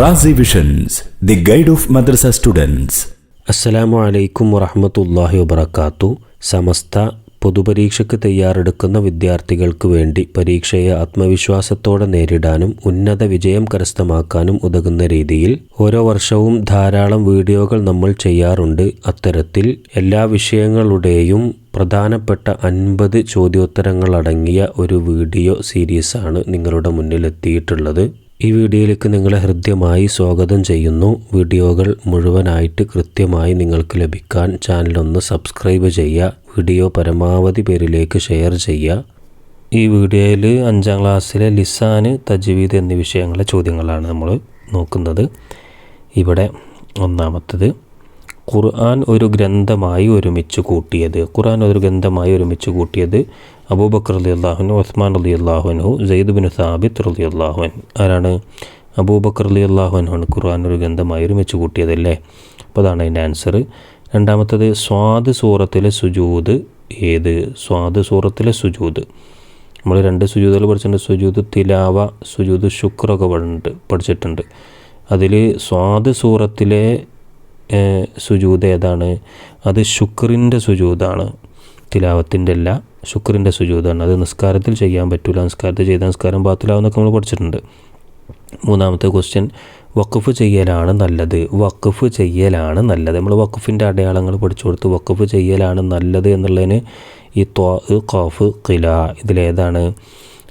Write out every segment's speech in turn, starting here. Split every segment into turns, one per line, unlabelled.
Razi visions the guide of madrasa students
അസ്സലാമു അലൈക്കും വറഹമത്തല്ലാഹി വബർക്കാത്തു സമസ്ത പൊതുപരീക്ഷയ്ക്ക് തയ്യാറെടുക്കുന്ന വിദ്യാർത്ഥികൾക്ക് വേണ്ടി പരീക്ഷയെ ആത്മവിശ്വാസത്തോടെ നേരിടാനും ഉന്നത വിജയം കരസ്ഥമാക്കാനും ഉതകുന്ന രീതിയിൽ ഓരോ വർഷവും ധാരാളം വീഡിയോകൾ നമ്മൾ ചെയ്യാറുണ്ട്. അത്തരത്തിൽ എല്ലാ വിഷയങ്ങളുടെയും പ്രധാനപ്പെട്ട അൻപത് ചോദ്യോത്തരങ്ങളടങ്ങിയ ഒരു വീഡിയോ സീരീസാണ് നിങ്ങളുടെ മുന്നിൽ എത്തിയിട്ടുള്ളത് ഈ വീഡിയോയിലേക്ക് നിങ്ങളെ ഹൃദ്യമായി സ്വാഗതം ചെയ്യുന്നു. വീഡിയോകൾ മുഴുവനായിട്ട് കൃത്യമായി നിങ്ങൾക്ക് ലഭിക്കാൻ ചാനലൊന്ന് സബ്സ്ക്രൈബ് ചെയ്യുക. വീഡിയോ പരമാവധി പേരിലേക്ക് ഷെയർ ചെയ്യുക. ഈ വീഡിയോയിൽ അഞ്ചാം ക്ലാസ്സിലെ ലിസാന് തജ്വീദ് എന്നീ വിഷയങ്ങളെ ചോദ്യങ്ങളാണ് നമ്മൾ നോക്കുന്നത്. ഇവിടെ ഒന്നാമത്തത് ഖുർആൻ ഒരു ഗ്രന്ഥമായി ഒരുമിച്ച് കൂട്ടിയത്. ഖുർആൻ ഒരു ഗ്രന്ഥമായി ഒരുമിച്ച് കൂട്ടിയത് അബൂബക്കർ അലി അള്ളാഹുനു ഉസ്മാൻ അലി അള്ളാഹുനു സെയ്ദ് ബിൻ സാബിത്ത് അലി അള്ളാഹുൻ ആരാണ്? അബൂബക്കർ അലി അള്ളാഹുനാണ് ഖുർആൻ ഒരു ഗ്രന്ഥമായി ഒരുമിച്ച് കൂട്ടിയതല്ലേ? അപ്പോൾ അതാണ് അതിന്റെ ആൻസർ രണ്ടാമത്തത് സ്വാദ് സൂറത്തിലെ സുജൂദ് ഏത്? സ്വാദ് സൂറത്തിലെ സുജൂദ്. നമ്മൾ രണ്ട് സുജൂദുകൾ പഠിച്ചിട്ടുണ്ട്. സുജൂദ് തിലാവ സുജൂദ് ശുക്രൊക്കെ പഠിച്ചിട്ടുണ്ട്. അതിൽ സ്വാദ് സൂറത്തിലെ സുജൂദ് ഏതാണ്? അത് ശുക്രിന്റെ സുജൂതാണ്. തിലാവത്തിന്റെ അല്ല ശുക്രിന്റെ സുജൂതാണ്. അത് നിസ്കാരത്തിൽ ചെയ്യാൻ പറ്റില്ല നിസ്കാരത്തിൽ ചെയ്ത നിസ്കാരം ബാത്തിലാവുന്നൊക്കെ നമ്മൾ പഠിച്ചിട്ടുണ്ട്. മൂന്നാമത്തെ ക്വസ്റ്റ്യൻ വഖഫ് ചെയ്യലാണ് നല്ലത്. വഖഫ് ചെയ്യലാണ് നല്ലത്. നമ്മൾ വഖഫിന്റെ അടയാളങ്ങൾ പഠിച്ചു കൊടുത്ത്. വഖഫ് ചെയ്യലാണ് നല്ലത് എന്നുള്ളതിന് ഈ ത്വ ഖാഫ് ഖില ഇതിലേതാണ്.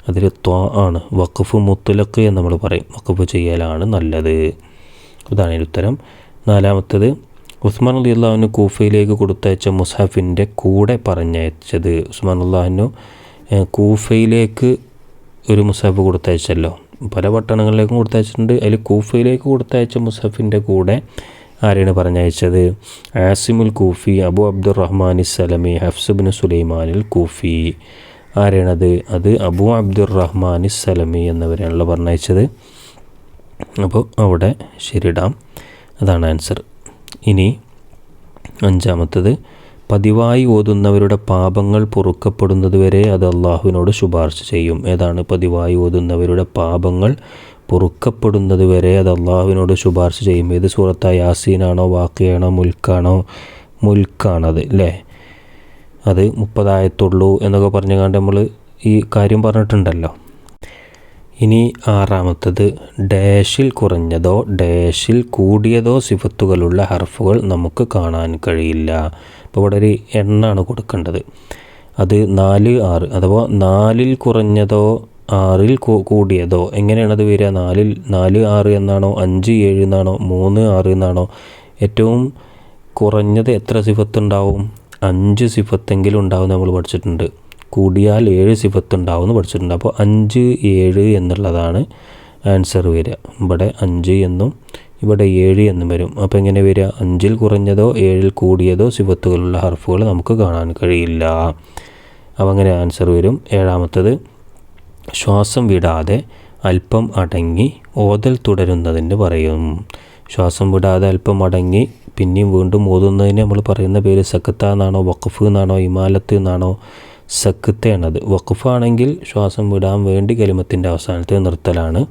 അതിൽ ത്വ ആണ്. വഖഫ് മുത്തലക്ക് എന്ന് നമ്മൾ പറയും. വഖഫ് ചെയ്യലാണ് നല്ലത്. അതാണ് ഉത്തരം. നാലാമത്തത് ഉസ്മാൻ അലി അള്ളാഹുവിന് കൂഫയിലേക്ക് കൊടുത്തയച്ച മുസാഫിന്റെ കൂടെ പറഞ്ഞയച്ചത്. ഉസ്മാൻ അള്ളാഹുനു കൂഫയിലേക്ക് ഒരു മുസാഫ് കൊടുത്തയച്ചല്ലോ. പല പട്ടണങ്ങളിലേക്കും കൊടുത്തയച്ചിട്ടുണ്ട്. അതിൽ കൂഫയിലേക്ക് കൊടുത്തയച്ച മുസാഫിന്റെ കൂടെ ആരെയാണ് പറഞ്ഞയച്ചത്? ആസിമുൽ കൂഫി അബു അബ്ദുറഹ്മാൻ സലമി ഹഫ്സുബിൻ സുലൈമാനിൽ കൂഫി. ആരെയാണത് അത് അബു അബ്ദുറഹ്മാൻ സലമി എന്നവരാണല്ലോ പറഞ്ഞയച്ചത്. അപ്പോൾ അവിടെ ശരിടാം അതാണ് ആൻസർ. ഇനി അഞ്ചാമത്തത് പതിവായി ഓതുന്നവരുടെ പാപങ്ങൾ പൊറുക്കപ്പെടുന്നതുവരെ അത് അള്ളാഹുവിനോട് ശുപാർശ ചെയ്യും. ഏതാണ്? പതിവായി ഓതുന്നവരുടെ പാപങ്ങൾ പൊറുക്കപ്പെടുന്നത് വരെ അത് അള്ളാഹുവിനോട് ശുപാർശ ചെയ്യും. ഏത് സൂറത്ത? യാസീനാണോ വാക്കിയാണോ മുൽക്കാണോ? മുൽക്കാണത് അല്ലേ അത് മുപ്പതായത്തുള്ളൂ എന്നൊക്കെ പറഞ്ഞു പറഞ്ഞുകൊണ്ട് നമ്മൾ ഈ കാര്യം പറഞ്ഞിട്ടുണ്ടല്ലോ. ഇനി ആറാമത്തത്. ഡാഷിൽ കുറഞ്ഞതോ ഡാഷിൽ കൂടിയതോ സിഫത്തുകളുള്ള ഹർഫുകൾ നമുക്ക് കാണാൻ കഴിയില്ല. ഇപ്പോൾ ഇവിടെ ഒരു എണ്ണാണ് കൊടുക്കേണ്ടത്. അത് നാല് ആറ്. അഥവാ നാലിൽ കുറഞ്ഞതോ ആറിൽ കൂടിയതോ എങ്ങനെയാണ് അത് വരിക? നാലിൽ നാല് ആറ് എന്നാണോ? അഞ്ച് ഏഴ് എന്നാണോ? മൂന്ന് ആറ് എന്നാണോ? ഏറ്റവും കുറഞ്ഞത് എത്ര സിഫത്ത് ഉണ്ടാവും? അഞ്ച് സിഫത്തെങ്കിലും ഉണ്ടാവും നമ്മൾ പഠിച്ചിട്ടുണ്ട്. കൂടിയാൽ ഏഴ് സിഫത്ത് ഉണ്ടാവും എന്ന് പഠിച്ചിട്ടുണ്ട്. അപ്പോൾ അഞ്ച് ഏഴ് എന്നുള്ളതാണ് ആൻസർ വരിക. ഇവിടെ അഞ്ച് എന്നും ഇവിടെ ഏഴ് എന്നും വരും. അപ്പോൾ എങ്ങനെ വരിക? അഞ്ചിൽ കുറഞ്ഞതോ ഏഴിൽ കൂടിയതോ സിഫത്തുകളുള്ള ഹർഫുകൾ നമുക്ക് കാണാൻ കഴിയില്ല. അപ്പോൾ അങ്ങനെ ആൻസർ വരും. ഏഴാമത്തത് ശ്വാസം വിടാതെ അല്പം അടങ്ങി ഓതൽ തുടരുന്നതിന് പറയും. ശ്വാസം വിടാതെ അല്പം അടങ്ങി പിന്നെയും വീണ്ടും ഓതുന്നതിന് നമ്മൾ പറയുന്ന പേര് സക്കത്ത എന്നാണോ വഖഫ് എന്നാണോ ഹിമാലത്ത് എന്നാണോ സക്കത്തയാണത് വഖഫാണെങ്കിൽ ശ്വാസം വിടാൻ വേണ്ടി കലിമത്തിന്റെ അവസാനത്തെ നിർത്തലാണ്.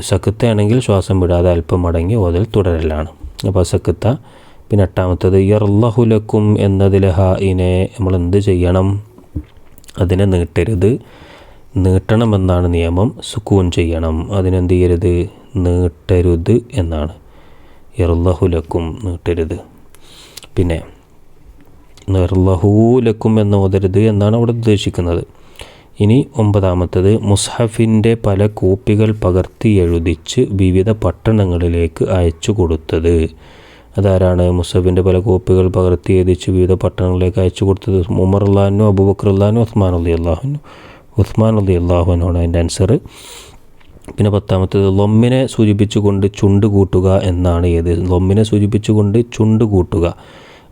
സക്കത്തയാണെങ്കിൽ ശ്വാസം വിടാതെ അല്പം മടങ്ങി ഓതൽ തുടരലാണ്. അപ്പോൾ സക്കത്ത പിന്നെ എട്ടാമത്തത് യർലഹുലക്കും എന്നതിൽ ഹ നമ്മൾ എന്ത് ചെയ്യണം? അതിനെ നീട്ടരുത്. നീട്ടണമെന്നാണ് നിയമം. സുക്കൂൻ ചെയ്യണം. അതിനെന്ത് ചെയ്യരുത്? നീട്ടരുത് എന്നാണ്. യർലഹുലക്കും നീട്ടരുത്. പിന്നെ നിർലഹൂലക്കും എന്ന് ഓതരുത് എന്നാണ് അവിടെ ഉദ്ദേശിക്കുന്നത്. ഇനി ഒമ്പതാമത്തത് മുസ്ഹഫിന്റെ പല കോപ്പികൾ പകർത്തി എഴുതിച്ച് വിവിധ പട്ടണങ്ങളിലേക്ക് അയച്ചു കൊടുത്തത്. അതാരാണ് മുസ്ഹഫിന്റെ പല കോപ്പികൾ പകർത്തി എഴുതിച്ച് വിവിധ പട്ടണങ്ങളിലേക്ക് അയച്ചു കൊടുത്തത്? ഉമർ അള്ളാഹനു അള്ളഹാനു ഉസ്മാൻ അലി അള്ളാഹുനു ഉസ്മാൻ അലി അള്ളാഹുനാണ് അതിന്റെ ആൻസർ പിന്നെ പത്താമത്തത് ലൊമ്മിനെ സൂചിപ്പിച്ചുകൊണ്ട് ചുണ്ട് കൂട്ടുക എന്നാണ് ഏത്? ലൊമ്മിനെ സൂചിപ്പിച്ചുകൊണ്ട് ചുണ്ട് കൂട്ടുക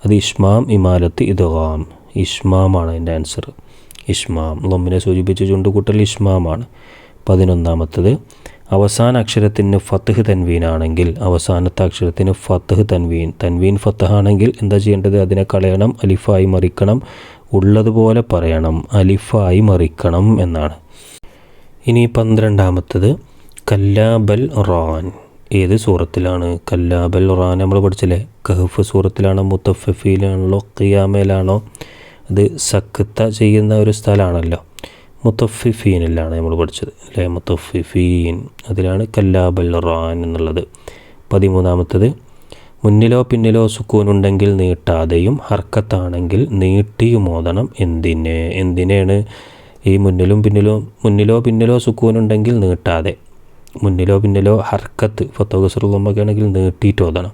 അത് ഇഷ്മാം ഇമാലത്ത് ഇദ്ഗാം. ഇഷ്മാമാണ് അതിന്റെ ആൻസർ ഇഷ്മാം. ലൊമ്മിനെ സൂചിപ്പിച്ച് ചുണ്ടുകൂട്ടൽ ഇഷ്മാമാണ്. പതിനൊന്നാമത്തത് അവസാന അക്ഷരത്തിന് ഫത്തഹ് തൻവീനാണെങ്കിൽ അവസാനത്തെ അക്ഷരത്തിന് ഫത്തഹ് തൻവീൻ. തൻവീൻ ഫത്തഹ് ആണെങ്കിൽ എന്താ ചെയ്യേണ്ടത്? അതിനെ കളയണം അലിഫായി മറിക്കണം ഉള്ളതുപോലെ പറയണം അലിഫായി മറിക്കണം എന്നാണ്. ഇനി പന്ത്രണ്ടാമത്തത് കല്ലാബൽ റാൻ. ഏത് സൂറത്തിലാണ്? കല്ലാബൽ റാൻ നമ്മൾ പഠിച്ചില്ലേ? കഹഫ് സൂറത്തിലാണോ? മുത്തഫഫിയിലാണല്ലോ ഖിയാമയിലാണോ അത് സക്കത്ത ചെയ്യുന്ന ഒരു സ്ഥലമാണല്ലോ. മുത്തഫിഫീനിലാണ് നമ്മൾ പഠിച്ചത് അല്ലേ? മുത്തഫിഫീൻ. അതിലാണ് കല്ലാബൽ റാൻ എന്നുള്ളത്. പതിമൂന്നാമത്തത് മുന്നിലോ പിന്നിലോ സുക്കൂനുണ്ടെങ്കിൽ നീട്ടാതെയും ഹർക്കത്താണെങ്കിൽ നീട്ടിയും ഓതണം എന്തിനെ? എന്തിനാണ്? ഈ മുന്നിലും പിന്നിലും മുന്നിലോ പിന്നിലോ സുക്കൂനുണ്ടെങ്കിൽ നീട്ടാതെ. മുന്നിലോ പിന്നിലോ ഹർക്കത്ത് ഫത്തോഗസുറുള്ളമ്മൊക്കെ ആണെങ്കിൽ നീട്ടിയിട്ട് ഓതണം.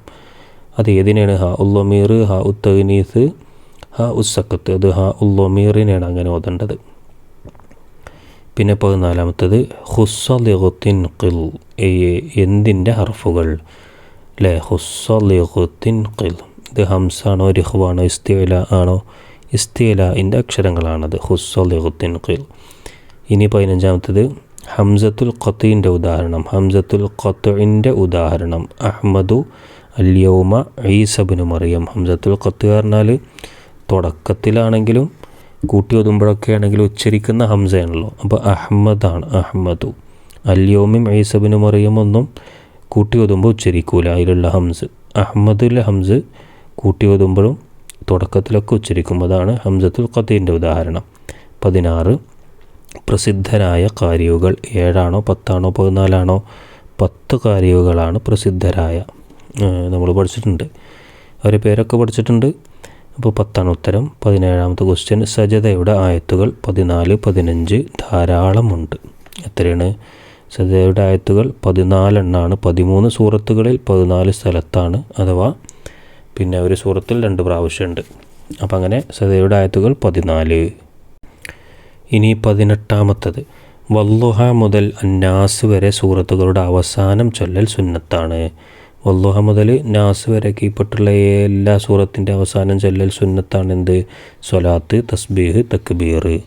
അത് ഏതിനാണ്? ഹ ഉള്ളൊമീർ ഹ ഉത്തനീസ് ഹ ഉസ്സക്കത്ത് അത് ഹ ഉള്ളൊമീറിനാണ് അങ്ങനെ ഓതേണ്ടത്. പിന്നെ പതിനാലാമത്തത് ഹുസ്വലിഹുത്തിൻ ഖിൽ. എന്തിന്റെ ഹർഫുകൾ? അല്ലേ ഹുസ്വലിഹുത്തിൻ ഖിൽ. ഇത് ഹംസാണോ റിഹ്വാണോ ഇസ്തീല ആണോ? ഇസ്തിലാന്റെ അക്ഷരങ്ങളാണത്. ഹുസ്വലിഹുത്തിൻ ഖിൽ. ഇനി പതിനഞ്ചാമത്തത് ഹംസത്തുൽ ഖത്തീന്റെ ഉദാഹരണം ഹംസത്തുൽ ഖത്തുവിന്റെ ഉദാഹരണം. അഹമ്മദു അല്യൗമ ഈസബിന് മറിയം. ഹംസത്തുൽ ഖത്ത് പറഞ്ഞാൽ തുടക്കത്തിലാണെങ്കിലും കൂട്ടി ഒതുമ്പോഴൊക്കെ ആണെങ്കിലും ഉച്ചരിക്കുന്ന ഹംസയാണല്ലോ. അപ്പോൾ അഹമ്മദാണ് അഹമ്മദു അല്യോമിം ഈസബിന് മറിയം ഒന്നും കൂട്ടി ഒതുമ്പോൾ ഉച്ചരിക്കൂല. അതിലുള്ള ഹംസ് അഹമ്മദിലെ ഹംസ് കൂട്ടി ഒതുമ്പോഴും തുടക്കത്തിലൊക്കെ അതാണ് ഹംസത്തുൽ ഖത്തീന്റെ ഉദാഹരണം. പതിനാറ് പ്രസിദ്ധരായ കാരിയുകൾ ഏഴാണോ പത്താണോ പതിനാലാണോ പത്ത് കാരിയുകളാണ് പ്രസിദ്ധരായ. നമ്മൾ പഠിച്ചിട്ടുണ്ട്. അവരെ പേരൊക്കെ പഠിച്ചിട്ടുണ്ട്. അപ്പോൾ പത്താണ് ഉത്തരം. പതിനേഴാമത്തെ ക്വസ്റ്റ്യൻ സജതയുടെ ആയത്തുകൾ പതിനാല് പതിനഞ്ച് ധാരാളമുണ്ട്. എത്രയാണ്? സജതയുടെ ആയത്തുകൾ പതിനാലെണ്ണാണ്. പതിമൂന്ന് സൂറത്തുകളിൽ പതിനാല് സ്ഥലത്താണ്. അഥവാ പിന്നെ ഒരു സൂറത്തിൽ രണ്ട് പ്രാവശ്യമുണ്ട്. അപ്പം അങ്ങനെ സജതയുടെ ആയത്തുകൾ പതിനാല്. ഇനി പതിനെട്ടാമത്തത്. വല്ലുഹ മുതൽ അന്നാസ് വരെ സൂറത്തുകളുടെ അവസാനം ചൊല്ലൽ സുന്നത്താണ്. വല്ലുഹ മുതൽ നാസ് വരെ കീപ്പെട്ടുള്ള എല്ലാ സൂറത്തിന്റെ അവസാനം ചൊല്ലൽ സുന്നത്താണ് എന്ത് സ്വലാത്ത് തസ്ബീഹ് തക്ബീർ.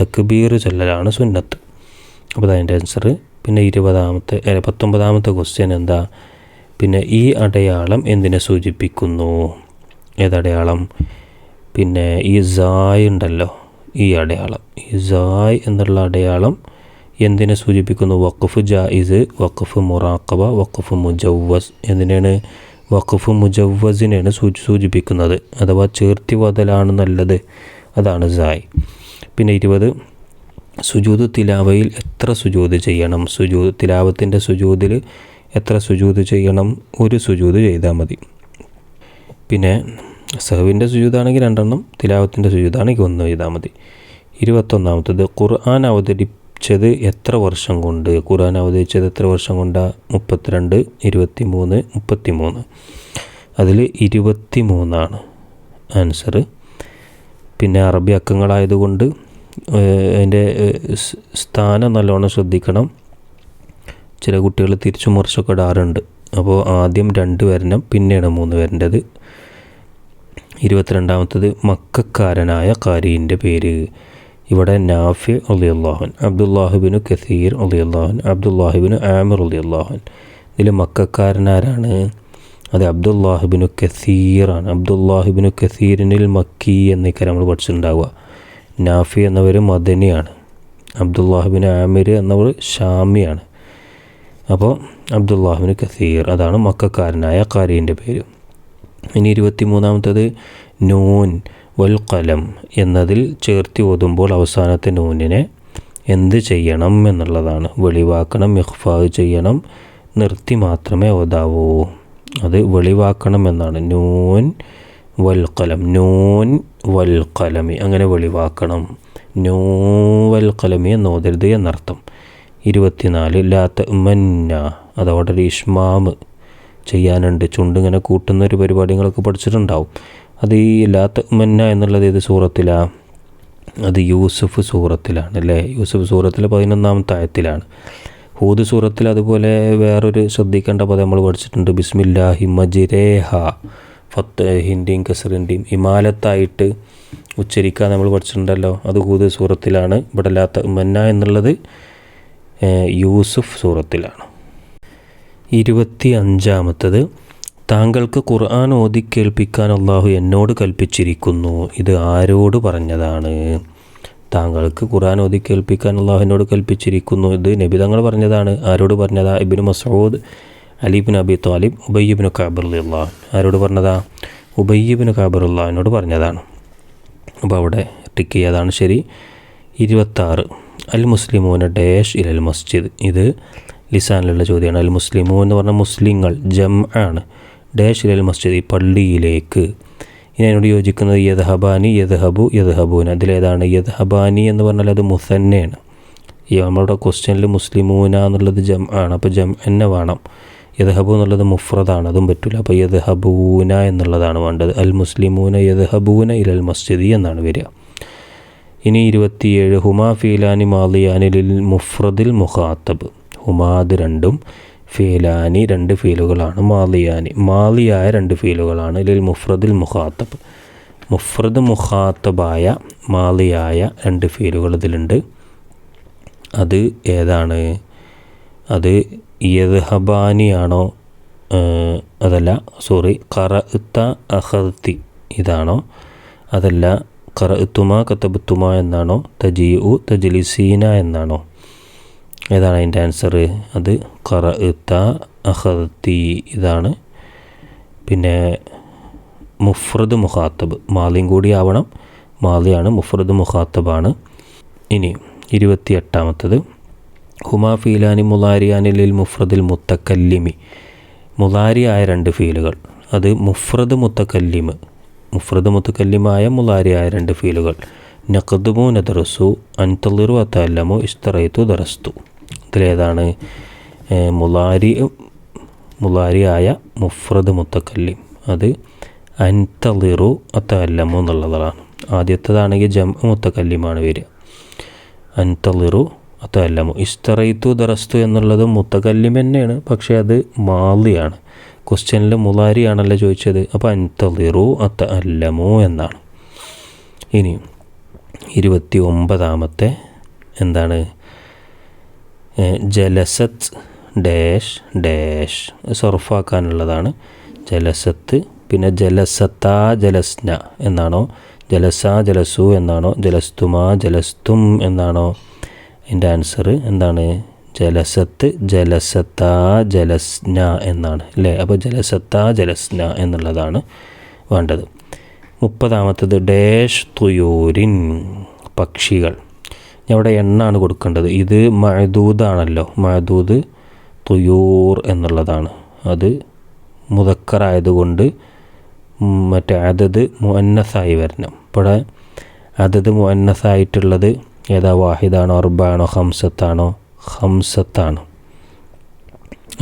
തക്ബീർ ചൊല്ലലാണ് സുന്നത്ത്. അപ്പോൾ അതിന്റെ ആൻസർ പിന്നെ ഇരുപതാമത്തെ പത്തൊമ്പതാമത്തെ ക്വസ്റ്റ്യൻ എന്താ? പിന്നെ ഈ അടയാളം എന്തിനെ സൂചിപ്പിക്കുന്നു? ഏതടയാളം പിന്നെ ഈ സായ ഉണ്ടല്ലോ. ഈ അടയാളം. ഈ എന്നുള്ള അടയാളം എന്തിനെ സൂചിപ്പിക്കുന്നു? വഖഫ് ജായിസ് വഖഫ് മുറാക്കബ വഖഫ് മുജവ്വസ് എന്തിനാണ്? വഖഫ് മുജവ്വസിനെയാണ് സൂചി സൂചിപ്പിക്കുന്നത്. അഥവാ ചേർത്തി വതലാണ് നല്ലത്. അതാണ് സായ് പിന്നെ ഇരുപത് സുജൂത് തിലാവയിൽ എത്ര സുജൂത് ചെയ്യണം? സുജൂ തിലാവത്തിന്റെ സുജൂതിൽ എത്ര സുജൂത് ചെയ്യണം? ഒരു സുജൂത് ചെയ്താൽ മതി. പിന്നെ സഹവിന്റെ സുജൂതാണെങ്കിൽ രണ്ടെണ്ണം തിലാവത്തിന്റെ സുജൂതാണെങ്കിൽ ഒന്ന് ചെയ്താൽ മതി. ഇരുപത്തൊന്നാമത്തത് ഖുർആൻ അവതരിച്ചത് എത്ര വർഷം കൊണ്ട്? ഖുർആൻ അവതരിച്ചത് എത്ര വർഷം കൊണ്ടാണ് മുപ്പത്തിരണ്ട് ഇരുപത്തി മൂന്ന് മുപ്പത്തി മൂന്ന് അതിൽ ഇരുപത്തി മൂന്നാണ് ആൻസർ പിന്നെ അറബി അക്കങ്ങളായതുകൊണ്ട് അതിന്റെ സ്ഥാനം നല്ലോണം ശ്രദ്ധിക്കണം. ചില കുട്ടികൾ തിരിച്ചു മുറിച്ചൊക്കെ ഇടാറുണ്ട്. അപ്പോൾ ആദ്യം രണ്ട് വരണം പിന്നെയാണ് മൂന്ന് വരേണ്ടത്. ഇരുപത്തിരണ്ടാമത്തത് മക്കാരനായ കാരീന്റെ പേര്. ഇവിടെ നാഫി അലി അള്ളാഹുൻ അബ്ദുല്ലാഹിബിന് കസീർ അലി അള്ളാഹുൻ അബ്ദുല്ലാഹിബിന് ആമർ അലി അള്ളാഹുൻ ഇതിൽ മക്കാരനാരാണ് അത് അബ്ദുല്ലാഹിബിനു കസീറാണ്. അബ്ദുല്ലാഹിബിനു കസീറിനിൽ മക്കി എന്നൊക്കെ നമ്മൾ പഠിച്ചിട്ടുണ്ടാവുക. നാഫി എന്നവർ മദനിയാണ്. അബ്ദുല്ലാഹിബിൻ ആമിർ എന്നവർ ഷാമിയാണ്. അപ്പോൾ അബ്ദുല്ലാഹിബിന് കസീർ അതാണ് മക്കാരനായ കാരീന്റെ പേര്. ഇനി ഇരുപത്തി മൂന്നാമത്തത് നൂൻ വൽ എന്നതിൽ ചേർത്തി ഓതുമ്പോൾ അവസാനത്തെ നൂനിനെ എന്ത് ചെയ്യണം എന്നുള്ളതാണ്. വെളിവാക്കണം ഇഹ്ഫാവ് ചെയ്യണം നിർത്തി മാത്രമേ ഓതാവൂ. അത് വെളിവാക്കണം എന്നാണ്. നൂൻ വൽക്കലം കലം നൂൻ വൽക്കലമി കലമി അങ്ങനെ വെളിവാക്കണം. നൂ വൽക്കലമി എന്നോതരുത് എന്നർത്ഥം. ഇരുപത്തിനാല് ലാത്ത മന്ന അതോടെ ഇഷ്മാമ്. ചെയ്യാനുണ്ട്. ചുണ്ടിങ്ങനെ കൂട്ടുന്ന ഒരു പരിപാടികളൊക്കെ പഠിച്ചിട്ടുണ്ടാവും. അത് ഈ ലാത്ത മന്ന എന്നുള്ളത് ഏത് സൂറത്തിലാണ് അത് യൂസഫ് സൂറത്തിലാണ് അല്ലേ? യൂസുഫ് സൂറത്തിലെ പതിനൊന്നാമത്തെ ആയത്തിലാണ്. ഹൂദ് സൂറത്തിൽ അതുപോലെ വേറൊരു ശ്രദ്ധിക്കേണ്ട പദം നമ്മൾ പഠിച്ചിട്ടുണ്ട്. ബിസ്മില്ലാഹി മജിരേഹ ഫത്ത് ഹിന്ദിയും കസറിന്റെയും ഇമാലത്തായിട്ട് ഉച്ചരിക്കാൻ നമ്മൾ പഠിച്ചിട്ടുണ്ടല്ലോ. അത് ഹൂദ് സൂറത്തിലാണ്. ഇവിടെ ലാത്ത മന്ന എന്നുള്ളത് യൂസുഫ് സൂറത്തിലാണ്. ഇരുപത്തി അഞ്ചാമത്തത് താങ്കൾക്ക് ഖുർആൻ ഓതി കേൾപ്പിക്കാൻ അള്ളാഹു എന്നോട് കൽപ്പിച്ചിരിക്കുന്നു. ഇത് ആരോട് പറഞ്ഞതാണ്? താങ്കൾക്ക് ഖുർആൻ ഓതി കേൾപ്പിക്കാൻ എന്നോട് കൽപ്പിച്ചിരിക്കുന്നു. ഇത് നബി തങ്ങൾ പറഞ്ഞതാണ്. ആരോട് പറഞ്ഞതാ? Ibn Masud Ali ibn Abi Talib Ubayy ibn കാബറുല്ലാ ആരോട് പറഞ്ഞതാ? ഉബയ്യബിന് കാബറുല്ലാഹിനോട് പറഞ്ഞതാണ്. അപ്പോൾ അവിടെ ടിക്ക് ചെയ്തതാണ് ശരി. ഇരുപത്താറ് അൽ മുസ്ലിമൂന ഡേഷ് അൽ മസ്ജിദ്. ഇത് ലിസാനിലുള്ള ചോദ്യമാണ്. അൽ മുസ്ലിമു എന്ന് പറഞ്ഞാൽ മുസ്ലിങ്ങൾ ജം ആണ്. ഡേഷ് അൽ മസ്ജിദ് പള്ളിയിലേക്ക്. ഇനി അതിനോട് യോജിക്കുന്നത് യദ്ഹബാനി യദ്ഹബു യദ്ഹബൂൻ അതിലേതാണ് യദ്ഹബാനി എന്ന് പറഞ്ഞാൽ അത് മുസന്നയാണ്. ഈ നമ്മളുടെ ക്വസ്റ്റ്യനിൽ മുസ്ലിമൂന എന്നുള്ളത് ജം ആണ്. അപ്പോൾ ജം എന്നെ വേണം. യദ്ഹബു എന്നുള്ളത് മുഫ്രദാണ്. അതും പറ്റില്ല അപ്പോൾ യദ്ഹബൂന എന്നുള്ളതാണ് വേണ്ടത്. അൽ മുസ്ലിമൂന യദ്ഹബൂന ഇൽ അൽ മസ്ജിദി എന്നാണ് വരിക. ഇനി ഇരുപത്തിയേഴ്. ഹുമാ ഫീലാനി മാലിയാനിൽ മുഫ്രദിൽ മുഖാത്തബ്. ഹുമാദ് രണ്ടും ഫീലാനി രണ്ട് ഫീലുകളാണ് മാലിയാനി മാലിയായ രണ്ട് ഫീലുകളാണ്. ലിൽ മുഫ്രദിൽ മുഖാത്തബ്. മുഫ്രദ് മുഖാത്തബായ മാലിയായ രണ്ട് ഫീലുകൾ ഇതിലുണ്ട്. അത് ഏതാണ്? അത് യദ്ഹബാനിയാണോ? അതല്ല സോറി കറ അഹത്തി ഇതാണോ? അതല്ല കറത്തുമ കത്തബത്തുമ എന്നാണോ? തജീഉ തജലിസീന എന്നാണോ? ഏതാണ് അതിന്റെ ആൻസർ അത് കറത്ത അഹത്തി ഇതാണ്. പിന്നെ മുഫ്രദ് മുഖാത്തബ്. മാലിയും കൂടി ആവണം. മാലിയാണ് മുഫ്രദ് മുഖാത്തബാണ്. ഇനി ഇരുപത്തി എട്ടാമത്തത് ഹുമാ ഫീലാനി മുലാരിയാനി ലിൽ മുഫ്രദിൽ മുത്തക്കല്ലിമി. മുലാരിയായ രണ്ട് ഫീലുകൾ. അത് മുഫ്രദ് മുത്തക്കല്ലിമ്. മുഫ്രദ് മുത്തക്കല്ലിമായ മുലാരിയായ രണ്ട് ഫീലുകൾ. നഖദുമു നദറസു അൻതളിറു അത്തല്ലമു ഇസ്തറയത്തു ദറസ്തു. ഇതിലേതാണ് മുലാരി മുലാരിയായ മുഫ്രദ് മുത്തക്കല്ലിം. അത് അൻതളിറു അത്തല്ലമു എന്നുള്ളതാണ്. ആദ്യത്തേതാണെങ്കിൽ ജം മുത്തക്കല്ലിമാണ് വരിക. അൻതളിറു അത്തല്ലമു ഇസ്തറൈത്തു ദറസ്തു എന്നുള്ളത് മുത്തക്കല്ലിം തന്നെയാണ് പക്ഷേ അത് മാലിയാണ് ക്വസ്റ്റ്യനിൽ മുലാരിയാണല്ലോ ചോദിച്ചത്. അപ്പോൾ അൻതളിറു അത്ത അല്ലമു എന്നാണ്. ഇനി ഇരുപത്തി ഒമ്പതാമത്തെ എന്താണ്? ജലസത്ത് ഡാഷ് ഡാഷ് സർഫാക്കാനുള്ളതാണ് ജലസത്ത് പിന്നെ ജലസത്താ ജലസ്ന എന്നാണോ? ജലസാ ജലസു എന്നാണോ? ജലസ്തുമാ ജലസ്തും എന്നാണോ? എന്റെ ആൻസർ എന്താണ്? ജലസത്ത് ജലസത്താ ജലസ്ന എന്നാണ് അല്ലേ? അപ്പോൾ ജലസത്താ ജലസ്ന എന്നുള്ളതാണ് വേണ്ടത്. മുപ്പതാമത്തത് ഡാഷ് തുയൂരിൻ പക്ഷികൾ. അവിടെ എണ്ണാണ് കൊടുക്കേണ്ടത്. ഇത് മഴദൂദാണല്ലോ മഴദൂദ് തുയൂർ എന്നുള്ളതാണ്. അത് മുതക്കറായതുകൊണ്ട് മറ്റേ അതത് മുഅന്നസായി വരണം. ഇവിടെ അതത് മുഅന്നസായിട്ടുള്ളത് ഏതാ? വാഹിദാണോ? അർബാണോ? ഹംസത്താണോ? ഹംസത്താണ്.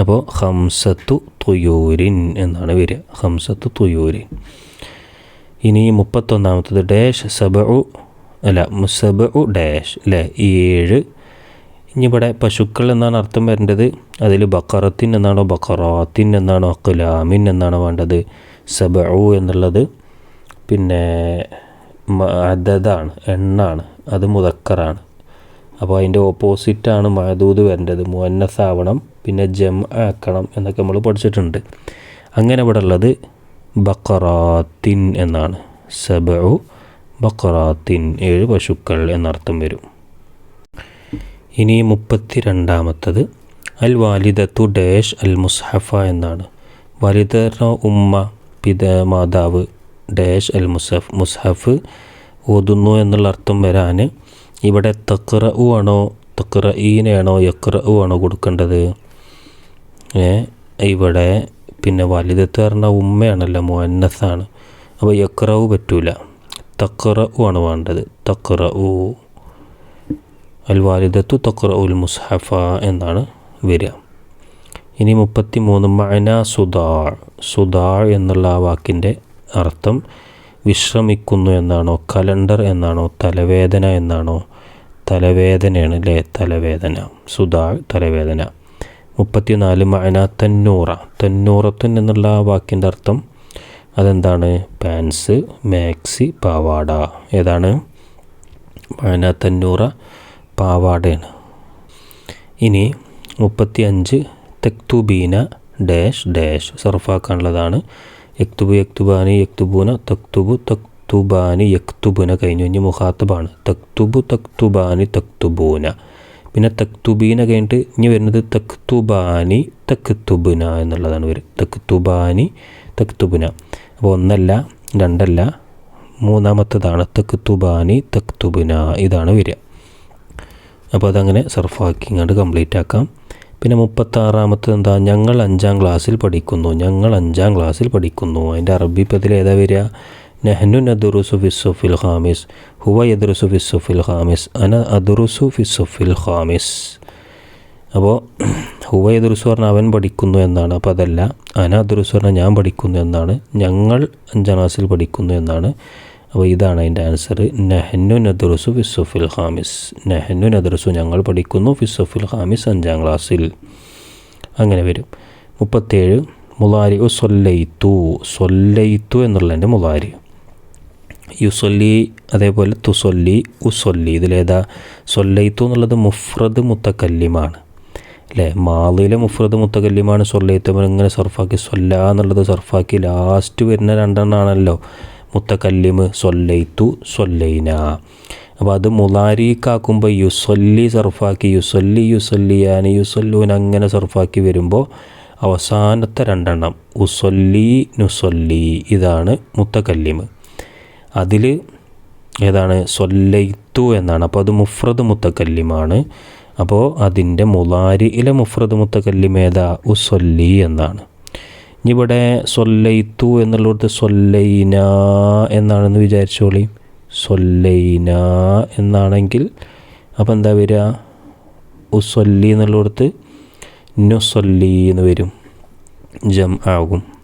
അപ്പോൾ ഹംസത്തു തുയൂരിൻ എന്നാണ് വരിക. ഹംസത്തു തുയൂരിൻ. ഇനി മുപ്പത്തൊന്നാമത്തത്. ഡേഷ് സബഉ അല്ല മുസബഉ ഡാഷ് അല്ലേ ഏഴ്. ഇനി ഇവിടെ പശുക്കൾ എന്നാണ് അർത്ഥം വരേണ്ടത്. അതിൽ ബക്കറത്തിൻ എന്നാണോ ബക്കറാത്തിൻ എന്നാണോ അക്കുലാമിൻ എന്നാണോ വേണ്ടത്. സബഉ എന്നുള്ളത് പിന്നെ അതതാണ് എണ്ണാണ്. അത് മുതക്കറാണ് അപ്പോൾ അതിന്റെ ഓപ്പോസിറ്റാണ് മഹദൂദ് വരേണ്ടത്. മുന്നസ് ആവണം പിന്നെ ജം ആക്കണം എന്നൊക്കെ നമ്മൾ പഠിച്ചിട്ടുണ്ട്. അങ്ങനെ ഇവിടെ ഉള്ളത് ബക്കറാത്തിൻ എന്നാണ്. സബഉ ബക്കറാത്തിൻ ഏഴ് പശുക്കൾ എന്നർത്ഥം വരും. ഇനി മുപ്പത്തി രണ്ടാമത്തത് അൽ വാലിദത്തു ഡേഷ് അൽ മുസ്ഹഫ എന്നാണ്. വാലിദ ഉമ്മ പിത മാതാവ് ഡേഷ് അൽ മുസഫ് മുസ്ഹഫ് ഓതുന്നു എന്നുള്ള അർത്ഥം വരാൻ ഇവിടെ തക്റഉ ആണോ തക്ര ഈനാണോ ഉ ആണോ കൊടുക്കേണ്ടത്? ഇവിടെ പിന്നെ വലുതത്ത് പറഞ്ഞ ഉമ്മയാണല്ലോ മുഅന്നസാണ്. അപ്പോൾ യക്രവ് പറ്റൂല. തക്റഉ ആണ് വേണ്ടത്. തക്കറ അൽ വാലിദത്തു തക്കറ ഉൽ മുസ്ഹഫ എന്നാണ് വരിക. ഇനി മുപ്പത്തി മൂന്ന് മഅന സുദാ സുദാ എന്നുള്ള ആ വാക്കിന്റെ അർത്ഥം വിശ്രമിക്കുന്നു എന്നാണോ കലണ്ടർ എന്നാണോ തലവേദന എന്നാണോ തലവേദനയാണ് അല്ലേ? തലവേദന സുദാ തലവേദന. മുപ്പത്തിനാല് മഅന തന്നൂറ. തന്നൂറത്തൻ എന്നുള്ള ആ വാക്കിന്റെ അർത്ഥം അതെന്താണ്? പാൻസ് മാക്സി പാവാട. ഏതാണ്? പതിനാത്തഞ്ഞൂറ പാവാടയാണ്. ഇനി മുപ്പത്തി അഞ്ച് തെക്തുബീന ഡാഷ് ഡാഷ് സർഫാക്കാനുള്ളതാണ്. യക്തുബു യക്തുബാനി യക്തുബൂന തക്തുബു തക് തക്തുബാനി യക്തുബുന കഴിഞ്ഞു. കഴിഞ്ഞ് മുഹാത്തബാണ് തക്തുബു തക്തുബാനി തക്തുബൂന. പിന്നെ തക്തുബീന കഴിഞ്ഞിട്ട് ഇനി വരുന്നത് തക്തുബാനി തക്തുബുന എന്നുള്ളതാണ് വരും തക്തുബാനി തക്തുബുന. അപ്പോൾ ഒന്നല്ല രണ്ടല്ല മൂന്നാമത്തതാണ് തക്തുബാനി തക്തുബുന ഇതാണ് വരിക. അപ്പോൾ അതങ്ങനെ സർഫാക്കി ഇങ്ങോട്ട് കംപ്ലീറ്റ് ആക്കാം. പിന്നെ മുപ്പത്താറാമത്തത് എന്താ? ഞങ്ങൾ അഞ്ചാം ക്ലാസ്സിൽ പഠിക്കുന്നു ഞങ്ങൾ അഞ്ചാം ക്ലാസ്സിൽ പഠിക്കുന്നു. അതിന്റെ അറബി പതിൽ ഏതാ വരിക? നെഹ്നു നദുറുസു ഫിസുഫിൽ ഹാമിസ് ഹുവ യദുറുസു ഫിസുഫിൽ ഹാമിസ് അന അദുറുസു ഫിസുഫിൽ ഖാമിസ്. അപ്പോൾ ഹുവ യദുറുസു പറഞ്ഞാൽ അവൻ പഠിക്കുന്നു എന്നാണ്. അപ്പോൾ അതല്ല അന പറഞ്ഞാൽ ഞാൻ പഠിക്കുന്നു എന്നാണ്. ഞങ്ങൾ അഞ്ചാം ക്ലാസ്സിൽ പഠിക്കുന്നു എന്നാണ്. അപ്പോൾ ഇതാണ് അതിന്റെ ആൻസർ നെഹ്നു നദുറുസു ഫിസുഫിൽ ഹാമിസ് നെഹ്നു നദുറുസു ഞങ്ങൾ പഠിക്കുന്നു ഫിസുഫിൽ ഹാമിസ് അഞ്ചാം ക്ലാസ്സിൽ. അങ്ങനെ വരും. മുപ്പത്തേഴ് മുലാരി ഉ സൊല്ലൈത്തു. സൊല്ലൈത്തു എന്നുള്ളതിന്റെ മുലാരി യുസൊല്ലി അതേപോലെ തുസൊല്ലി ഉസൊല്ലി ഇതിലേതാ? സൊല്ലൈത്തു എന്നുള്ളത് മുഫ്രദ് മുത്തക്കല്ലിമാണ്. അല്ലേ മാളിയിലെ മുഫ്രദ് മുത്തകല്യമാണ് സൊല്ലൈത്തമൻ ഇങ്ങനെ സർഫാക്കി സൊല്ല എന്നുള്ളത് സർഫാക്കി ലാസ്റ്റ് വരുന്ന രണ്ടെണ്ണമാണല്ലോ മുത്തക്കല്ലിമ് സൊല്ലൈത്തു സൊല്ലൈന അപ്പോൾ അത് മുലാരിക്കാക്കുമ്പോൾ യുസൊല്ലി സർഫാക്കി യുസൊല്ലി യുസൊല്ലിയാനി യുസൊല്ലൂൻ അങ്ങനെ സർഫാക്കി വരുമ്പോൾ അവസാനത്തെ രണ്ടെണ്ണം ഉസൊല്ലി നുസൊല്ലി ഇതാണ് മുത്തക്കല്ലിമ് അതിൽ ഏതാണ്? സൊല്ലൈത്തു എന്നാണ്. അപ്പോൾ അത് മുഫ്രദ് മുത്തക്കല്ലിമാണ് അപ്പോൾ അതിന്റെ മുലാരിയിലെ മുഫ്രദ് മുത്തക്കല്ലിം ഏതാ ഉസൊല്ലി എന്നാണ്. ഇവിടെ സൊല്ലൈത്തു എന്നുള്ളിടത്ത് സൊല്ലൈന എന്നാണെന്ന് വിചാരിച്ചോളി. സൊല്ലൈന എന്നാണെങ്കിൽ അപ്പോൾ എന്താ വരിക? ഉസൊല്ലി എന്നുള്ളിടത്ത് നുസൊല്ലി എന്ന് വരും. ജം ആകും.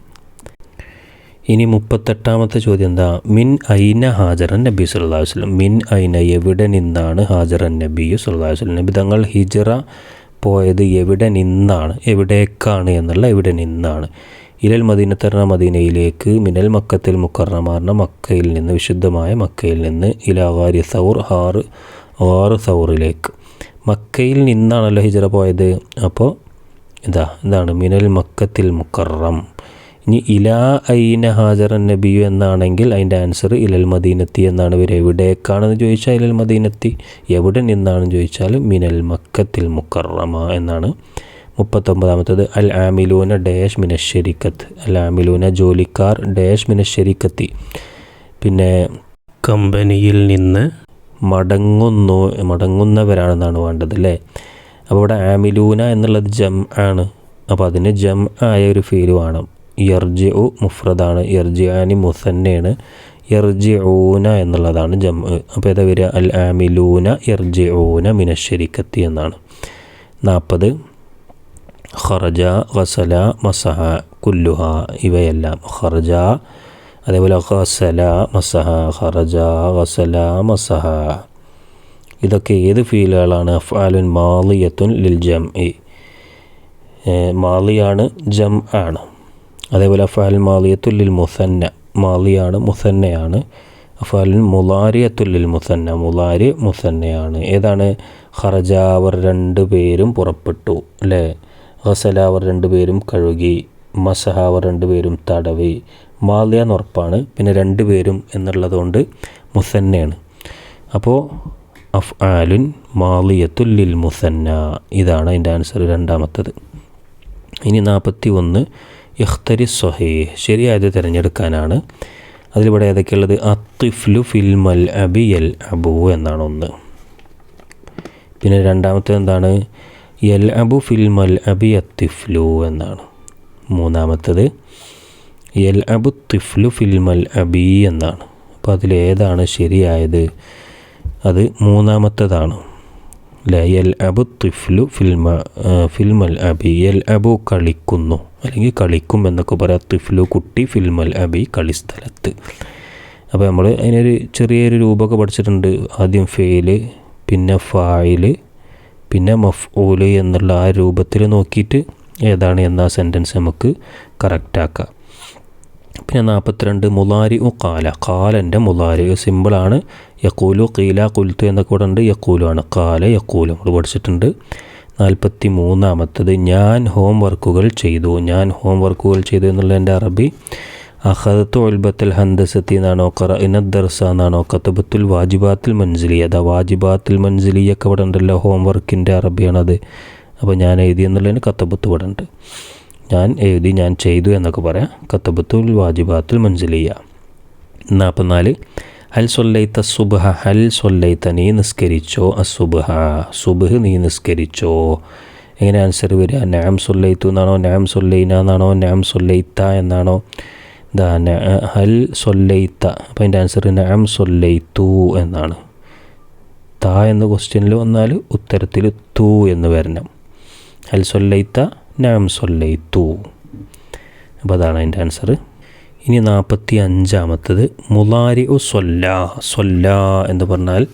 ഇനി മുപ്പത്തെട്ടാമത്തെ ചോദ്യം എന്താ? മിൻ ഐന ഹാജറൻ നബി അലൈഹി വസല്ലം. മിൻ ഐന എവിടെ നിന്നാണ് ഹാജറൻ നബി സല്ലല്ലാഹു അലൈഹി വസല്ലം? നബി തങ്ങൾ ഹിജറ പോയത് എവിടെ നിന്നാണ്? എവിടേക്കാണ് എന്നുള്ള എവിടെ നിന്നാണ്? ഇലൽ മദീനത്തറ മദീനയിലേക്ക് മിനൽ മക്കത്തിൽ മുക്കറമാർന്ന മക്കയിൽ നിന്ന് വിശുദ്ധമായ മക്കയിൽ നിന്ന് ഇലാവാരി സൗർ ഹാറ് ആറ് സൗറിലേക്ക്. മക്കയിൽ നിന്നാണല്ലോ ഹിജറ പോയത്. അപ്പോൾ ഇതാ ഇതാണ് മിനൽ മക്കത്തിൽ മുക്കറം. ഇനി ഇലാ ഐന ഹാജർ നബിയു എന്നാണെങ്കിൽ അതിന്റെ ആൻസർ ഇലൽ മദീനത്തി എന്നാണ് ഇവർ എവിടേക്കാണെന്ന് ചോദിച്ചാൽ ഇലൽ മദീനത്തി എവിടെ നിന്നാണെന്ന് ചോദിച്ചാൽ മിനൽ മക്കത്തിൽ മുക്കറമ എന്നാണ്. മുപ്പത്തൊമ്പതാമത്തത് അൽ ആമിലൂന ഡേഷ് മിനശ്ശരിക്കത്ത് അൽ ആമിലൂന ജോലിക്കാർ ഡേഷ് മിനശ്ശരിക്കത്തി പിന്നെ കമ്പനിയിൽ നിന്ന് മടങ്ങുന്നു മടങ്ങുന്നവരാണെന്നാണ് വേണ്ടത് അല്ലേ? അപ്പോൾ ഇവിടെ ആമിലൂന എന്നുള്ളത് ജം ആണ്. അപ്പോൾ അതിന് ജം ആയ ഒരു ഫീൽ വേണം. യർജി ഉ മുഫ്രദാണ്. യർജിയാനി മുസന്നയാണ്. യർജി ഊന എന്നുള്ളതാണ് ജം അപ്പോൾ ഏതാ വരിക? അൽ ആമിലൂന യർജി ഊന മിനശ്ശരിക്കത്തി എന്നാണ്. നാൽപ്പത് ഖറജ ഖസല മസഹ കുല്ലുഹ. ഇവയെല്ലാം ഖറജ അതേപോലെ ഖസല മസഹ ഖറജ ഖസല മസഹ. ഇതൊക്കെ ഏത് ഫീലുകളാണ്? അഫ്ആലുൻ മാലിയത്തുൻ ലിൽ ജം ഇ മാലിയാണ് ജം ആണ് അതേപോലെ അഫാൽ മാലിയത്തുല്ലിൽ മുസന്ന മാലിയാണ് മുസന്നയാണ്. അഫാലുൻ മുലാരിയത്തുല്ലിൽ മുസന്ന മുലാരി മുസന്നയാണ്. ഏതാണ്? ഖറജ അവർ രണ്ട് പേരും പുറപ്പെട്ടു അല്ലേ? ഗസല അവർ രണ്ട് പേരും കഴുകി മസഹ അവർ രണ്ട് പേരും തടവി. മാലിയ എന്ന് ഉറപ്പാണ് പിന്നെ രണ്ട് പേരും എന്നുള്ളതുകൊണ്ട് മുസന്നയാണ്. അപ്പോൾ അഫ് ആലുൻ മാലിയത്തുല്ലിൽ മുസന്ന ഇതാണ് അതിന്റെ ആൻസർ രണ്ടാമത്തത്. ഇനി നാൽപ്പത്തി ഒന്ന് ഇഖ്തരി സൊഹേ ശരിയായത് തിരഞ്ഞെടുക്കാനാണ്. അതിലിവിടെ ഏതൊക്കെയുള്ളത്? അത്തിഫ്ലു ഫിൽമൽ അബിയൽ അബു എന്നാണ് ഒന്ന്. പിന്നെ രണ്ടാമത്തേത് എന്താണ്? യൽ അബു ഫിൽമൽ അബി അത്തിഫ്ലു എന്നാണ്. മൂന്നാമത്തത് യൽ അബു തിഫ്ലു ഫിൽമൽ അബി എന്നാണ്. അപ്പോൾ അതിലേതാണ് ശരിയായത്. അത് മൂന്നാമത്തേതാണ്. അല്ലേ യൽ അബു തിഫ്ലു ഫിൽമ ഫിൽമൽ അബി യൽ അബു കളിക്കുന്നു. അല്ലെങ്കിൽ കളിക്കും എന്നൊക്കെ പറയാം. തിഫ്ലു കുട്ടി ഫിൽമൽ അബി കളിസ്ഥലത്ത്. അപ്പോൾ നമ്മൾ അതിനൊരു ചെറിയൊരു രൂപമൊക്കെ പഠിച്ചിട്ടുണ്ട്. ആദ്യം ഫെയിൽ പിന്നെ ഫായിൽ പിന്നെ മഫ്ഊൽ എന്നുള്ള ആ രൂപത്തിൽ നോക്കിയിട്ട് ഏതാണ് എന്ന സെന്റൻസ് നമുക്ക് കറക്റ്റാക്കാം പിന്നെ നാൽപ്പത്തിരണ്ട് മുലാരി ഉ കാല. കാലന്റെ മുലാരി സിമ്പിളാണ്. യക്കൂലു കീല കുൽത്തു എന്നൊക്കെ ഇവിടെ ഉണ്ട്. യക്കൂലു ആണ് കാല യക്കൂലു നമ്മൾ പഠിച്ചിട്ടുണ്ട്. നാൽപ്പത്തി മൂന്നാമത്തത് ഞാൻ ഹോം വർക്കുകൾ ചെയ്തു. ഞാൻ ഹോം വർക്കുകൾ ചെയ്തു എന്നുള്ളതിന്റെ അറബി. അഹദത്തു ഉൽബത്തുൽ ഹന്തസത്തി എന്നാണോ കറ ഇനദ്ദർസ എന്നാണോ കത്തബത്തുൽ വാജിബാത്തുൽ മൻസിലിയ. അതാ വാജിബാത്തുൽ ഒക്കെ ഇവിടെ ഉണ്ടല്ലോ. ഹോം വർക്കിന്റെ അറബിയാണത്. അപ്പോൾ ഞാൻ എഴുതി എന്നുള്ളതിന് കത്തബത്ത് ഇവിടെ ഉണ്ട്. ഞാൻ എഴുതി ഞാൻ ചെയ്തു എന്നൊക്കെ പറയാം. കത്തബത്തുൽ വാജിബാത്തുൽ മഞ്ജലിയ നാൽപ്പത്തിനാല് അൽ സൊല്ലൈത്ത സുബഹ ഹൽ സൊല്ലൈത്ത നീ നിസ്കരിച്ചോ അസുബഹ? സുബഹ് നീ നിസ്കരിച്ചോ. എങ്ങനെ ആൻസർ വരിക? നാം സൊല്ലൈത്തു എന്നാണോ? നാം സൊല്ലൈന എന്നാണോ? നാം സൊല്ലൈത്ത എന്നാണോ? ദാ ഹൽ സൊല്ലൈത്ത അപ്പം അതിന്റെ ആൻസർ നാം സൊല്ലൈത്തു എന്നാണ്. താ എന്ന ക്വസ്റ്റ്യനിൽ വന്നാൽ ഉത്തരത്തിൽ തൂ എന്ന് വരണം. ഹൽ സൊല്ലൈത്ത നാം സൊല്ലൈത്തു. അപ്പോൾ അതാണ് അതിന്റെ ആൻസർ ഇനി നാൽപ്പത്തി അഞ്ചാമത്തത് മുലാരി ഉ സൊല്ല സൊല്ല എന്ന് പറഞ്ഞാൽ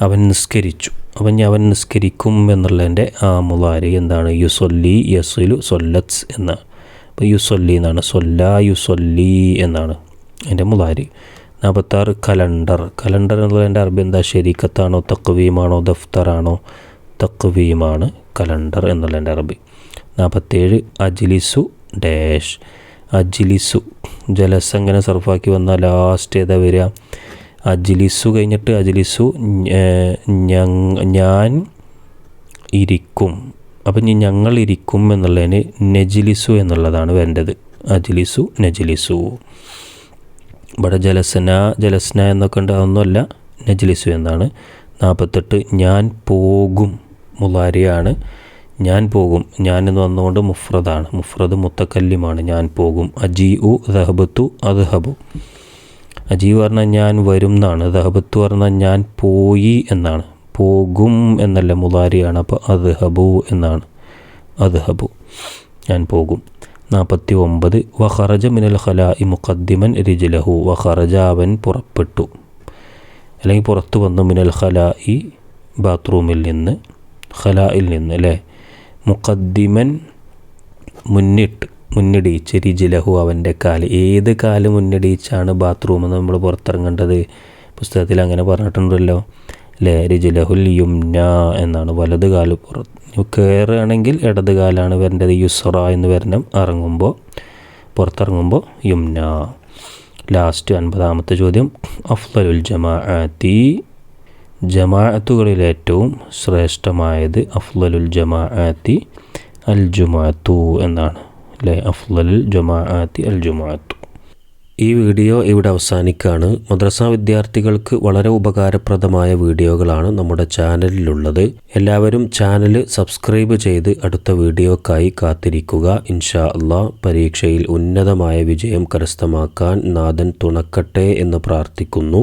അവൻ നിസ്കരിച്ചു. ഇനി അവൻ നിസ്കരിക്കും എന്നുള്ളതിന്റെ ആ മുലാരി എന്താണ്? യുസൊല്ലി യസുലു സൊല്ലത്സ് എന്ന് അപ്പോൾ യുസൊല്ലി എന്നാണ്. സൊല്ല യുസൊല്ലി എന്നാണ് അതിന്റെ മുലാരി നാൽപ്പത്താറ് കലണ്ടർ. കലണ്ടർ എന്നുള്ളതിന്റെ അറബി എന്താ? ശരീക്കത്താണോ തക്വീമാണോ ദഫ്തറാണോ? തക്വീമാണ് കലണ്ടർ എന്നുള്ളതിന്റെ അറബി. നാൽപ്പത്തേഴ് അജിലിസു ഡാഷ്. അജിലിസു. ജലസ് അങ്ങനെ സർഫാക്കി വന്നാൽ ലാസ്റ്റ് ഏതാ വരിക? അജിലിസു കഴിഞ്ഞിട്ട് അജിലിസു ഞാൻ ഇരിക്കും. അപ്പം ഞങ്ങൾ ഇരിക്കും എന്നുള്ളതിന് നെജിലിസു എന്നുള്ളതാണ് വേണ്ടത്. അജിലിസു നെജിലിസു. ഇവിടെ ജലസന ജലസ്ന എന്നൊക്കെ ഉണ്ട് നെജിലിസു നജ്ലിസു എന്നാണ്. നാൽപ്പത്തെട്ട് ഞാൻ പോകും. മുലാരിയാണ് ഞാൻ പോകും. ഞാൻ എന്ന് വന്നുകൊണ്ട് മുഫ്രദാണ്. മുഫ്രദ് മുത്തക്കല്ലിമാണ്. ഞാൻ പോകും. അജി ഉ ദഹബത്തു അദ്ഹബു. അജി പറഞ്ഞാൽ ഞാൻ വരും എന്നാണ്. ദഹബത്തു പറഞ്ഞാൽ ഞാൻ പോയി എന്നാണ്. പോകും എന്നല്ല മുതാരിയാണ് അപ്പോൾ അദ്ഹബു എന്നാണ്. അദ്ഹബു. ഞാൻ പോകും. നാൽപ്പത്തി ഒമ്പത് വഹറജ മിനൽ ഖലാഇ മുഖദ്ദിമൻ രിജിലഹു വഹറജ അവൻ പുറപ്പെട്ടു. അല്ലെങ്കിൽ പുറത്തു വന്നു മിനൽ ഖലാഇ ബാത്റൂമിൽ നിന്ന്. ഖലായിൽ നിന്ന് അല്ലേ? മുഖദ്ദിമൻ മുന്നിട്ട് മുന്നിടിച്ച് രിജിലഹു അവന്റെ കാൽ. ഏത് കാൽ മുന്നിടിച്ചാണ് ബാത്റൂമിൽ നിന്ന് നമ്മൾ പുറത്തിറങ്ങേണ്ടത്? പുസ്തകത്തിൽ അങ്ങനെ പറഞ്ഞിട്ടുണ്ടല്ലോ. അല്ലേ രിജിലഹുൽ യുംന എന്നാണ്. വലത് കാൽ പുറത്ത് കയറുകയാണെങ്കിൽ ഇടത് കാലാണ് വരേണ്ടത്. യുസറ എന്ന് വരണം. ഇറങ്ങുമ്പോൾ പുറത്തിറങ്ങുമ്പോൾ യുംന. ലാസ്റ്റ് അൻപതാമത്തെ ചോദ്യം. അഫ്ലലുൽ ജമാഅത്തി ജമാഅത്തുകളിൽ ഏറ്റവും ശ്രേഷ്ഠമായത് അഫ്ലലുൽ ജമാഅത്തി അൽ ജുമാത്തു എന്നാണ് അല്ലേ? അഫ്ലലുൽ ജമാഅത്തി അൽ ജുമാത്തു ഈ വീഡിയോ ഇവിടെ അവസാനിക്കുകയാണ് മദ്രസ വിദ്യാർത്ഥികൾക്ക് വളരെ ഉപകാരപ്രദമായ വീഡിയോകളാണ് നമ്മുടെ ചാനലിലുള്ളത്. എല്ലാവരും ചാനൽ സബ്സ്ക്രൈബ് ചെയ്ത് അടുത്ത വീഡിയോക്കായി കാത്തിരിക്കുക. ഇൻഷാ അള്ളാ പരീക്ഷയിൽ ഉന്നതമായ വിജയം കരസ്ഥമാക്കാൻ നാഥൻ തുണക്കട്ടെ എന്ന് പ്രാർത്ഥിക്കുന്നു.